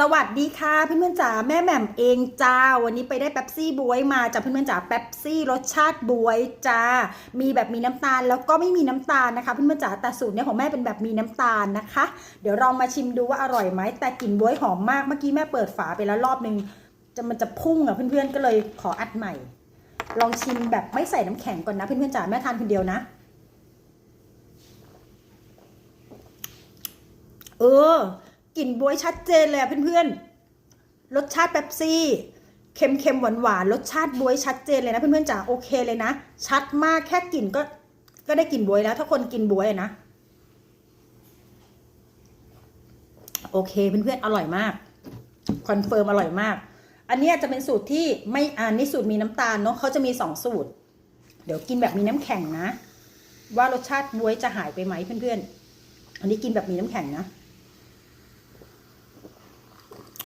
สวัสดีค่ะเพื่อนๆจ๋าแม่แหม่มเองจ้า วันนี้ไปได้เป๊ปซี่บวยมาจากเพื่อนๆจ๋าเป๊ปซี่รสชาติบวยจ้า มีแบบมีน้ำตาลแล้วก็ไม่มีน้ำตาลนะคะเพื่อนๆจ๋าแต่สูตรเนี้ยของแม่เป็นแบบมีน้ำตาลนะคะ เดี๋ยวลองมาชิมดูว่าอร่อยไหมแต่กลิ่นบวยหอมมากเมื่อกี้แม่เปิดฝาไปแล้วรอบนึงจะมันจะพุ่งอะเพื่อนๆก็เลยขออัดใหม่ ลองชิมแบบไม่ใส่น้ำแข็งก่อนนะเพื่อนๆจ๋าแม่ทานคนเดียวนะ เออ กลิ่นบวยชัดเจนเลยเพื่อนๆ รสชาติเป๊ปซี่ เค็มๆ หวานๆ รสชาติบวยชัดเจนเลยนะเพื่อนๆจ๋าโอเคเลยนะ ชัดมากแค่กลิ่นก็ก็ได้กลิ่นบวยแล้ว ถ้าคนกินบวยนะ โอเคเพื่อนๆ อร่อยมาก คอนเฟิร์มอร่อยมาก อันนี้จะเป็นสูตรที่ไม่อ่านนี่สูตรมีน้ำตาลเนาะเขาจะมีสองสูตร เดี๋ยวกินแบบมีน้ำแข็งนะ ว่ารสชาติบวยจะหายไปไหมเพื่อนๆ อันนี้กินแบบมีน้ำแข็งนะ